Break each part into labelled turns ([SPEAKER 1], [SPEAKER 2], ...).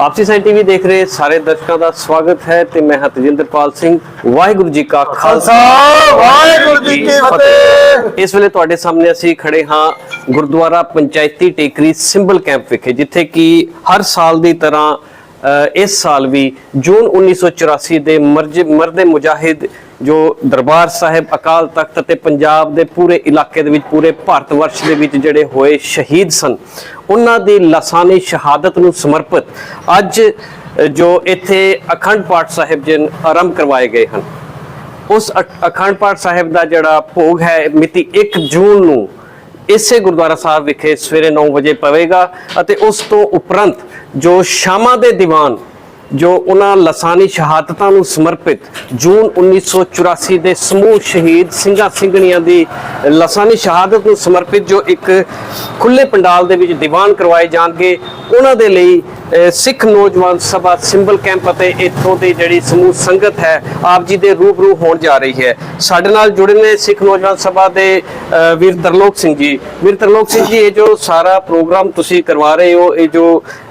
[SPEAKER 1] ਆਪਸੀ ਸਾਈ ਟੀਵੀ ਦੇਖ ਰਹੇ ਸਾਰੇ ਦਰਸ਼ਕਾਂ ਦਾ ਸਵਾਗਤ ਹੈ ਤੇ ਮੈਂ ਹਾਂ ਤਜਿੰਦਰਪਾਲ ਸਿੰਘ ਵਾਹਿਗੁਰੂ ਜੀ ਕਾ ਖਾਲਸਾ।
[SPEAKER 2] ਵਾਹਿਗੁਰੂ ਜੀ ਕੀ ਫਤਿਹ।
[SPEAKER 1] ਇਸ ਵੇਲੇ ਤੁਹਾਡੇ ਸਾਹਮਣੇ ਅਸੀਂ ਖੜੇ ਹਾਂ ਗੁਰਦੁਆਰਾ ਪੰਚਾਇਤੀ ਟੇਕਰੀ ਸਿੰਬਲ ਕੈਂਪ ਵਿਖੇ ਜਿੱਥੇ ਕਿ ਹਰ ਸਾਲ ਦੀ ਤਰ੍ਹਾਂ ਇਸ ਸਾਲ ਵੀ ਜੂਨ 1984 ਦੇ ਮਰਦੇ ਮੁਜਾਹਿਦ ਜੋ ਦਰਬਾਰ ਸਾਹਿਬ ਅਕਾਲ ਤਖਤ ਅਤੇ ਪੰਜਾਬ ਦੇ ਪੂਰੇ ਇਲਾਕੇ ਦੇ ਵਿੱਚ, ਪੂਰੇ ਭਾਰਤ ਵਰਸ਼ ਦੇ ਵਿੱਚ ਜਿਹੜੇ ਹੋਏ ਸ਼ਹੀਦ ਸਨ, ਉਹਨਾਂ ਦੀ ਲਸਾਨੀ ਸ਼ਹਾਦਤ ਨੂੰ ਸਮਰਪਿਤ ਅੱਜ ਜੋ ਇੱਥੇ ਅਖੰਡ ਪਾਠ ਸਾਹਿਬ ਜਨ ਆਰੰਭ ਕਰਵਾਏ ਗਏ ਹਨ, ਉਸ ਅਖ- ਅਖੰਡ ਪਾਠ ਸਾਹਿਬ ਦਾ ਜਿਹੜਾ ਭੋਗ ਹੈ, ਮਿਤੀ 1 ਜੂਨ ਨੂੰ ਇਸੇ ਗੁਰਦੁਆਰਾ ਸਾਹਿਬ ਵਿਖੇ ਸਵੇਰੇ 9 ਵਜੇ ਪਵੇਗਾ ਅਤੇ ਉਸ ਤੋਂ ਉਪਰੰਤ ਜੋ ਸ਼ਾਮਾਂ ਦੇ ਦੀਵਾਨ ਜੋ ਉਹਨਾਂ ਲਸਾਨੀ ਸ਼ਹਾਦਤਾਂ ਨੂੰ ਸਮਰਪਿਤ ਜੂਨ 1984 ਦੇ ਸਮੂਹ ਸ਼ਹੀਦ ਸਿੰਘਾਂ ਸਿੰਘਣੀਆਂ ਦੀ ਲਸਾਨੀ ਸ਼ਹਾਦਤ ਨੂੰ ਸਮਰਪਿਤ ਜੋ ਇੱਕ ਖੁੱਲੇ ਪੰਡਾਲ ਦੇ ਵਿੱਚ ਦੀਵਾਨ ਕਰਵਾਏ ਜਾਣਗੇ ਉਹਨਾਂ ਦੇ ਲਈ ਸਿੱਖ ਨੌਜਵਾਨ ਸਭਾ ਸਿੰਬਲ ਕੈਂਪ ਅਤੇ ਇੱਥੋਂ ਦੀ ਜਿਹੜੀ ਸਮੂਹ ਸੰਗਤ ਹੈ ਆਪ ਜੀ ਦੇ ਰੂਬਰੂ ਹੋਣ ਜਾ ਰਹੀ ਹੈ। ਸਾਡੇ ਨਾਲ ਜੁੜੇ ਨੇ ਸਿੱਖ ਨੌਜਵਾਨ ਸਭਾ ਦੇ ਅਹ, ਵੀਰ ਤਰਲੋਕ ਸਿੰਘ ਜੀ। ਵੀਰ ਤਰਲੋਕ ਸਿੰਘ ਜੀ ਇਹ ਜੋ ਸਾਰਾ ਪ੍ਰੋਗਰਾਮ ਤੁਸੀਂ ਕਰਵਾ ਰਹੇ ਹੋ ਇਹ ਜੋ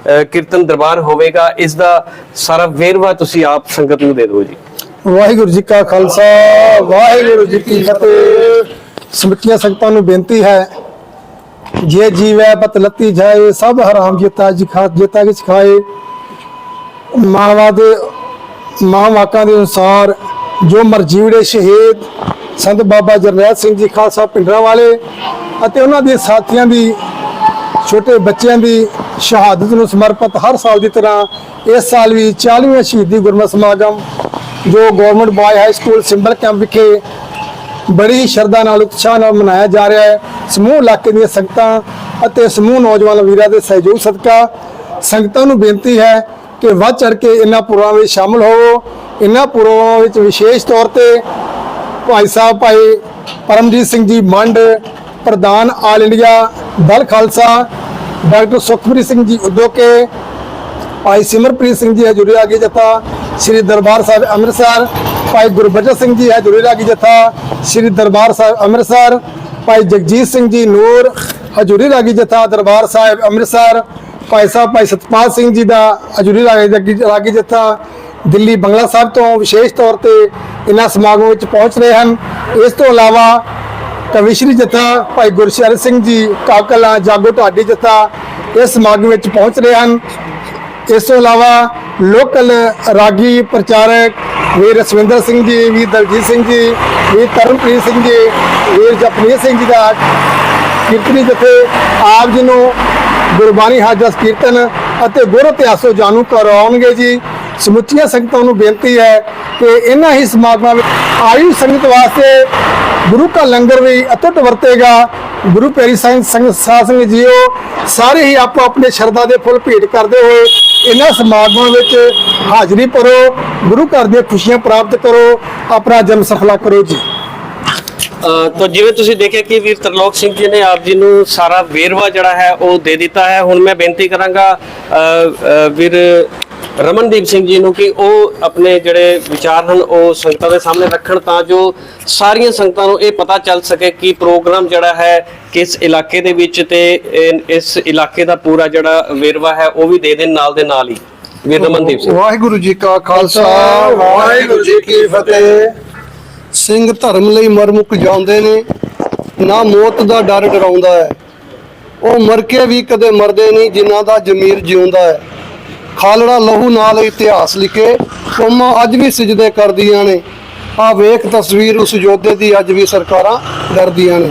[SPEAKER 1] ਅਹ, ਕੀਰਤਨ ਦਰਬਾਰ ਹੋਵੇਗਾ ਇਸ ਦਾ ਸਾਰਾ ਵੇਰਵਾ ਤੁਸੀਂ ਆਪ ਸੰਗਤ ਨੂੰ ਦੇ ਦਿਓ ਜੀ।
[SPEAKER 2] ਵਾਹਿਗੁਰੂ ਜੀ ਕਾ ਖਾਲਸਾ, ਵਾਹਿਗੁਰੂ ਜੀ ਕੀ ਫਤਿਹ। ਸਮਿੱਤੀਆਂ ਸੰਗਤਾਂ ਨੂੰ ਬੇਨਤੀ ਹੈ, ਜੇ ਜੀਵੈ ਪਤ ਜਾਏ, ਸਭ ਹਰਾਮ ਜੀਤਾ ਜੀ ਖਾ ਜੀਤਾ ਕਿਛ ਖਾਏ ਮਾਵਾ ਦੇ ਮਾਂ ਦੇ ਅਨੁਸਾਰ ਜੋ ਮਰਜੀਵੜੇ ਸ਼ਹੀਦ, ਸੰਤ ਬਾਬਾ ਜਰਨੈਲ ਸਿੰਘ ਜੀ ਖਾਲਸਾ ਪਿੰਡਰਾਂ ਵਾਲੇ ਅਤੇ ਉਹਨਾਂ ਦੇ ਸਾਥੀਆਂ ਦੀ ਛੋਟੇ ਬੱਚਿਆਂ ਦੀ ਸ਼ਹਾਦਤ ਨੂੰ ਸਮਰਪਿਤ ਹਰ ਸਾਲ ਦੀ ਤਰ੍ਹਾਂ ਇਸ ਸਾਲ ਵੀ 40ਵਾਂ ਸ਼ਹੀਦੀ ਗੁਰਮਤਿ ਸਮਾਗਮ, ਜੋ government boy high school Simbal Camp ਵਿਖੇ ਬੜੀ ਸ਼ਰਧਾ ਨਾਲ, ਉਤਸ਼ਾਹ ਨਾਲ ਮਨਾਇਆ ਜਾ ਰਿਹਾ ਹੈ। ਸਮੂਹ ਇਲਾਕੇ ਦੀਆਂ ਸੰਗਤਾਂ ਅਤੇ ਸਮੂਹ ਨੌਜਵਾਨ ਵੀਰਾਂ ਦੇ ਸਹਿਯੋਗ ਸਦਕਾ ਸੰਗਤਾਂ ਨੂੰ ਬੇਨਤੀ ਹੈ ਕਿ ਵੱਧ ਚੜ ਕੇ ਇਹਨਾਂ ਪ੍ਰੋਗਰਾਮਾਂ ਵਿੱਚ ਸ਼ਾਮਲ ਹੋਵੋ। ਇਹਨਾਂ ਪ੍ਰੋਗਰਾਮਾਂ ਵਿੱਚ ਵਿਸ਼ੇਸ਼ ਤੌਰ ਤੇ ਭਾਈ ਸਾਹਿਬ, ਭਾਈ ਪਰਮਜੀਤ ਸਿੰਘ ਜੀ ਮੰਡ, ਪ੍ਰਧਾਨ all India Dal Khalsa, doctor Sukhpreet Singh ji Udoke, Bhai Simarpreet Singh ji ਹਜੂਰੀ ਰਾਗੀ ਜਥਾ, ਸ੍ਰੀ ਦਰਬਾਰ ਸਾਹਿਬ ਅੰਮ੍ਰਿਤਸਰ, ਭਾਈ ਗੁਰਬਚਨ ਸਿੰਘ ਜੀ ਹਜੂਰੀ ਰਾਗੀ ਜਥਾ, ਸ੍ਰੀ ਦਰਬਾਰ ਸਾਹਿਬ ਅੰਮ੍ਰਿਤਸਰ, ਭਾਈ ਜਗਜੀਤ ਸਿੰਘ ਜੀ ਨੂਰ ਹਜੂਰੀ ਰਾਗੀ ਜਥਾ, ਦਰਬਾਰ ਸਾਹਿਬ ਅੰਮ੍ਰਿਤਸਰ, ਭਾਈ ਸਾਹਿਬ, ਭਾਈ ਸਤਪਾਲ ਸਿੰਘ ਜੀ ਦਾ ਹਜੂਰੀ ਰਾਗੀ ਰਾਗੀ ਜਥਾ, ਦਿੱਲੀ ਬੰਗਲਾ ਸਾਹਿਬ ਤੋਂ ਵਿਸ਼ੇਸ਼ ਤੌਰ ਤੇ ਇਹਨਾਂ ਸਮਾਗਮਾਂ ਵਿੱਚ ਪਹੁੰਚ ਰਹੇ ਹਨ। ਇਸ ਤੋਂ ਇਲਾਵਾ ਕਵਿਸ਼ਰੀ ਜਥਾ ਭਾਈ ਗੁਰਸ਼ਰਨ ਸਿੰਘ ਜੀ, ਕਾਕਲਾ, ਜਾਗੋ ਢਾਡੀ ਜਥਾ ਇਸ ਸਮਾਗਮ ਵਿੱਚ ਪਹੁੰਚ ਰਹੇ ਹਨ। ਇਸ ਤੋਂ ਇਲਾਵਾ ਲੋਕਲ ਰਾਗੀ ਪ੍ਰਚਾਰਕ ਵੀਰ ਰਸਵਿੰਦਰ ਸਿੰਘ ਜੀ, ਵੀਰ ਦਲਜੀਤ ਸਿੰਘ ਜੀ, ਵੀਰ ਤਰਨਪ੍ਰੀਤ ਸਿੰਘ ਜੀ, ਵੀਰ ਜਪਨੀਤ ਸਿੰਘ ਜੀ ਦਾ ਕੀਰਤਨੀ ਜਥੇ ਆਪ ਜੀ ਨੂੰ ਗੁਰਬਾਣੀ ਹਾਜ਼ਰ ਕੀਰਤਨ ਅਤੇ ਗੁਰ ਇਤਿਹਾਸੋ ਜਾਣੂ ਕਰਾਉਣਗੇ ਜੀ। ਸਮੁੱਚੀਆਂ ਸੰਗਤਾਂ ਨੂੰ ਬੇਨਤੀ ਹੈ ਕਿ ਇਹਨਾਂ ਹੀ ਸਮਾਗਮਾਂ ਵਿੱਚ ਆਯੂ ਸੰਗਤ ਵਾਸਤੇ ਗੁਰੂ ਕਾ ਲੰਗਰ ਵੀ ਅਤੁੱਟ ਵਰਤੇਗਾ। ਗੁਰੂ ਪਿਆਰੀ ਸੰਗ ਸਾਧ ਸੰਗਤ ਜੀਓ ਸਾਰੇ ਹੀ ਆਪੋ ਆਪਣੇ ਸ਼ਰਧਾ ਦੇ ਫੁੱਲ ਭੇਟ ਕਰਦੇ ਹੋਏ ਇਹਨਾਂ ਸਮਾਗਮਾਂ ਵਿੱਚ ਹਾਜ਼ਰੀ ਭਰੋ ਗੁਰੂ ਘਰ ਦੀਆਂ ਖੁਸ਼ੀਆਂ ਪ੍ਰਾਪਤ ਕਰੋ ਆਪਣਾ ਜਨਮ ਸਫਲਾ ਕਰੋ ਜੀ।
[SPEAKER 1] ਤਾਂ ਜਿਵੇਂ ਤੁਸੀਂ ਦੇਖਿਆ ਕਿ ਵੀਰ ਤਰਲੋਕ ਸਿੰਘ ਜੀ ਨੇ ਆਪ ਜੀ ਨੂੰ ਸਾਰਾ ਵੇਰਵਾ ਜਿਹੜਾ ਹੈ ਉਹ ਦੇ ਦਿੱਤਾ ਹੈ। ਹੁਣ ਮੈਂ ਬੇਨਤੀ ਕਰਾਂਗਾ ਅ, ਵੀਰ ਰਮਨਦੀਪ ਸਿੰਘ ਜੀ ਨੂੰ ਕਿ ਉਹ ਆਪਣੇ ਜਿਹੜੇ ਵਿਚਾਰ ਹਨ, ਉਹ ਸੰਗਤਾਂ ਦੇ ਸਾਹਮਣੇ ਰੱਖਣ ਤਾਂ ਜੋ ਸਾਰੀਆਂ ਸੰਗਤਾਂ ਨੂੰ ਇਹ ਪਤਾ ਚੱਲ ਸਕੇ ਕਿ ਪ੍ਰੋਗਰਾਮ ਜਿਹੜਾ ਹੈ ਕਿਸ ਇਲਾਕੇ ਦੇ ਵਿੱਚ ਤੇ ਇਸ ਇਲਾਕੇ ਦਾ ਪੂਰਾ ਜਿਹੜਾ ਵੇਰਵਾ ਹੈ, ਉਹ ਵੀ ਦੇ ਦੇਣ ਨਾਲ ਦੇ ਨਾਲ ਹੀ। ਵੀਰ ਰਮਨਦੀਪ ਸਿੰਘ।
[SPEAKER 3] ਵਾਹਿਗੁਰੂ ਜੀ ਕਾ ਖਾਲਸਾ, ਵਾਹਿਗੁਰੂ ਜੀ ਕੀ ਫਤਿਹ। ਸਿੰਘ ਧਰਮ ਲਈ ਮਰਮੁਕ ਜਾਂਦੇ ਨੇ, ਨਾ ਮੌਤ ਦਾ ਡਰ ਡਰਾਉਂਦਾ ਹੈ। ਉਹ ਮਰ ਕੇ ਵੀ ਕਦੇ ਮਰਦੇ ਨਹੀਂ, ਜਿਨ੍ਹਾਂ ਦਾ ਜ਼ਮੀਰ ਜਿਉਂਦਾ ਹੈ। ਖਾਲੜਾ ਲਹੂ ਨਾਲ ਇਤਿਹਾਸ ਲਿਖੇ ਕੌਮਾਂ ਅੱਜ ਵੀ ਸਜਦੇ ਕਰਦੀਆਂ ਨੇ। ਆ ਵੇਖ ਤਸਵੀਰ ਉਸ ਯੋਧੇ ਦੀ ਅੱਜ ਵੀ ਸਰਕਾਰਾਂ ਡਰਦੀਆਂ ਨੇ।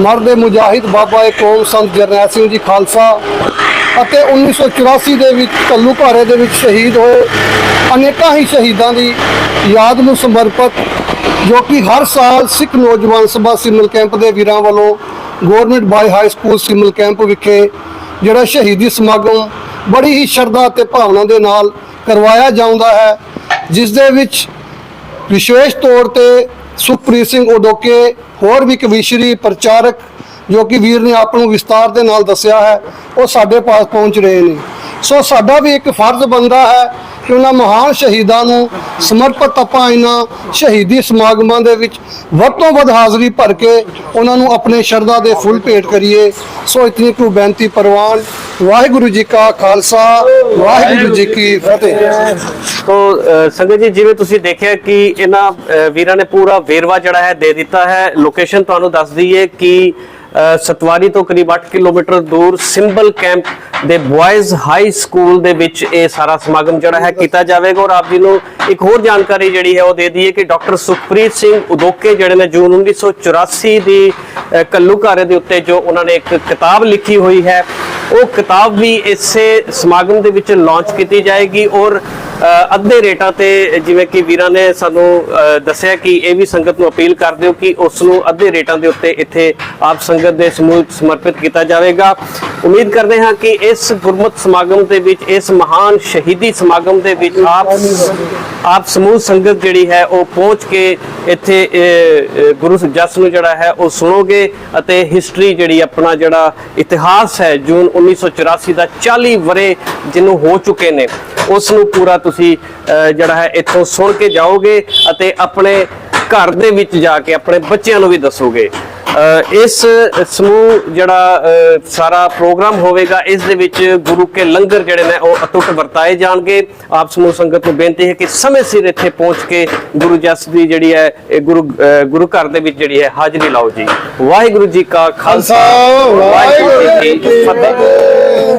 [SPEAKER 3] ਮਰਦੇ ਮੁਜਾਹਿਦ ਬਾਬਾ ਏ ਕੌਮ ਸੰਤ ਜਰਨੈਲ ਸਿੰਘ ਜੀ ਖਾਲਸਾ ਅਤੇ 1984 ਦੇ ਵਿੱਚ ਘੱਲੂਘਾਰੇ ਦੇ ਵਿੱਚ ਸ਼ਹੀਦ ਹੋਏ। ਅਨੇਕਾਂ ਹੀ ਸ਼ਹੀਦਾਂ ਦੀ ਯਾਦ ਨੂੰ ਸਮਰਪਿਤ, ਜੋ ਕਿ ਹਰ ਸਾਲ ਸਿੱਖ ਨੌਜਵਾਨ ਸਭਾ ਸਿਮਲ ਕੈਂਪ ਦੇ ਵੀਰਾਂ ਵੱਲੋਂ government boy high school Simal Camp ਵਿਖੇ ਜਿਹੜਾ ਸ਼ਹੀਦੀ ਸਮਾਗਮ ਬੜੀ ਹੀ ਸ਼ਰਧਾ ਤੇ ਭਾਵਨਾ ਦੇ ਨਾਲ ਕਰਵਾਇਆ ਜਾਂਦਾ ਹੈ, ਜਿਸ ਦੇ ਵਿੱਚ ਵਿਸ਼ੇਸ਼ ਤੌਰ ਤੇ ਸੁਖਪ੍ਰੀਤ ਸਿੰਘ ਓਡੋਕੇ ਹੋਰ ਵੀ ਕਵੀਸ਼ਰੀ ਪ੍ਰਚਾਰਕ ਜੋ ਕਿ ਵੀਰ ਨੇ ਆਪ ਨੂੰ ਵਿਸਤਾਰ ਦੇ ਨਾਲ ਦੱਸਿਆ ਹੈ, ਉਹ ਸਾਡੇ ਪਾਸ ਪਹੁੰਚ ਰਹੇ ਨੇ। ਸੋ ਸਾਡਾ ਵੀ ਇੱਕ ਫਰਜ਼ ਬਣਦਾ ਹੈ ਕਿ ਉਹਨਾਂ ਮਹਾਨ ਸ਼ਹੀਦਾਂ ਨੂੰ ਸਮਰਪਿਤ ਆਪਾਂ ਇਹਨਾਂ ਸ਼ਹੀਦੀ ਸਮਾਗਮਾਂ ਦੇ ਵਿੱਚ ਵੱਧ ਤੋਂ ਵੱਧ ਹਾਜ਼ਰੀ ਭਰ ਕੇ ਉਹਨਾਂ ਨੂੰ ਆਪਣੇ ਸ਼ਰਧਾ ਦੇ ਫੁੱਲ ਭੇਟ ਕਰੀਏ। ਸੋ ਇਤਨੀ ਕੁ ਬੇਨਤੀ ਪ੍ਰਵਾਨ, ਵਾਹਿਗੁਰੂ ਜੀ ਕਾ ਖਾਲਸਾ, ਵਾਹਿਗੁਰੂ ਜੀ ਕੀ ਫਤਿਹ।
[SPEAKER 1] ਤੋ ਸੰਗਤ ਜੀ, ਜਿਵੇਂ ਤੁਸੀਂ ਦੇਖਿਆ ਕਿ ਇਹਨਾਂ ਵੀਰਾਂ ਨੇ ਪੂਰਾ ਵੇਰਵਾ ਜਿਹੜਾ ਹੈ, ਦੇ ਦਿੱਤਾ ਹੈ। ਲੋਕੇਸ਼ਨ ਤੁਹਾਨੂੰ ਦੱਸ ਦਈਏ ਕਿ ਸਤਵਾਰੀ ਤੋਂ ਕਰੀਬ 8 ਕਿਲੋਮੀਟਰ ਦੂਰ ਸਿੰਬਲ ਕੈਂਪ ਦੇ ਬॉयਜ਼ ਹਾਈ ਸਕੂਲ ਦੇ ਵਿੱਚ ਇਹ ਸਾਰਾ ਸਮਾਗਮ ਜਿਹੜਾ ਹੈ ਕੀਤਾ ਜਾਵੇਗਾ ਔਰ ਆਪ ਜੀ ਨੂੰ ਇੱਕ ਹੋਰ ਜਾਣਕਾਰੀ ਜਿਹੜੀ ਹੈ ਉਹ ਦੇ ਦਈਏ ਕਿ ਡਾਕਟਰ ਸੁਖਪ੍ਰੀਤ ਸਿੰਘ ਉਦੋਕੇ ਜਿਹੜੇ ਨੇ ਜੂਨ 1984 ਦੀ ਅ, ਘੱਲੂਘਾਰੇ ਦੇ ਉੱਤੇ ਜੋ ਉਹਨਾਂ ਨੇ ਇੱਕ ਕਿਤਾਬ ਲਿਖੀ ਹੋਈ ਹੈ ਉਹ ਕਿਤਾਬ ਵੀ ਇਸੇ ਸਮਾਗਮ ਦੇ ਵਿੱਚ ਲਾਂਚ ਕੀਤੀ ਜਾਏਗੀ ਔਰ ਅੱਧੇ ਰੇਟਾਂ ਤੇ ਜਿਵੇਂ ਕਿ ਵੀਰਾਂ ਨੇ ਸਾਨੂੰ ਦੱਸਿਆ ਕਿ ਇਹ ਵੀ ਸੰਗਤ ਨੂੰ ਅਪੀਲ ਕਰਦੇ ਹੋ ਕਿ ਉਸ ਨੂੰ ਅੱਧੇ ਰੇਟਾਂ ਦੇ ਉੱਤੇ ਇੱਥੇ ਆਪ ਸੰਗਤ ਦੇ ਸਮੂਹ ਸਮਰਪਿਤ ਕੀਤਾ ਜਾਵੇਗਾ। ਉਮੀਦ ਕਰਦੇ ਹਾਂ ਕਿ ਇਸ ਗੁਰਮਤ ਸਮਾਗਮ ਦੇ ਵਿੱਚ, ਇਸ ਮਹਾਨ ਸ਼ਹੀਦੀ ਸਮਾਗਮ ਦੇ ਵਿੱਚ ਆਪ ਆਪ ਸਮੂਹ ਸੰਗਤ ਜਿਹੜੀ ਹੈ ਉਹ ਪਹੁੰਚ ਕੇ ਇੱਥੇ ਗੁਰੂ ਜਸ ਨੂੰ ਜਿਹੜਾ ਹੈ ਉਹ ਸੁਣੋਗੇ ਅਤੇ ਹਿਸਟਰੀ ਜਿਹੜੀ ਆਪਣਾ ਜਿਹੜਾ ਇਤਿਹਾਸ ਹੈ ਜੂਨ 1984 ਦਾ 40 ਵਰੇ ਜਿਹਨੂੰ ਹੋ ਚੁੱਕੇ ਨੇ, ਉਸ ਨੂੰ ਪੂਰਾ ਤੁਸੀਂ ਜਿਹੜਾ ਹੈ ਇੱਥੋਂ ਸੁਣ ਕੇ ਜਾਓਗੇ ਅਤੇ ਆਪਣੇ ਘਰ ਦੇ ਵਿੱਚ ਜਾ ਕੇ ਆਪਣੇ ਬੱਚਿਆਂ ਨੂੰ ਵੀ ਦੱਸੋਗੇ। ਇਸ ਸਮੂਹ ਜਿਹੜਾ ਸਾਰਾ ਪ੍ਰੋਗਰਾਮ ਹੋਵੇਗਾ ਇਸ ਦੇ ਵਿੱਚ ਗੁਰੂ ਕੇ ਲੰਗਰ ਜਿਹੜੇ ਨੇ ਉਹ ਅਟੁੱਟ ਵਰਤਾਏ ਜਾਣਗੇ। ਆਪ ਸਮੂਹ ਸੰਗਤ ਨੂੰ ਬੇਨਤੀ ਹੈ ਕਿ ਸਮੇਂ ਸਿਰ ਇੱਥੇ ਪਹੁੰਚ ਕੇ ਗੁਰੂ ਜਸ ਦੀ ਜਿਹੜੀ ਹੈ ਇਹ ਗੁਰੂ ਗੁਰੂ ਘਰ ਦੇ ਵਿੱਚ ਜਿਹੜੀ ਹੈ ਹਾਜ਼ਰੀ ਲਾਓ ਜੀ। ਵਾਹਿਗੁਰੂ ਜੀ ਕਾ ਖਾਲਸਾ। ਵਾਹਿਗੁਰੂ ਜੀ ਕੀ ਫਤਿਹ।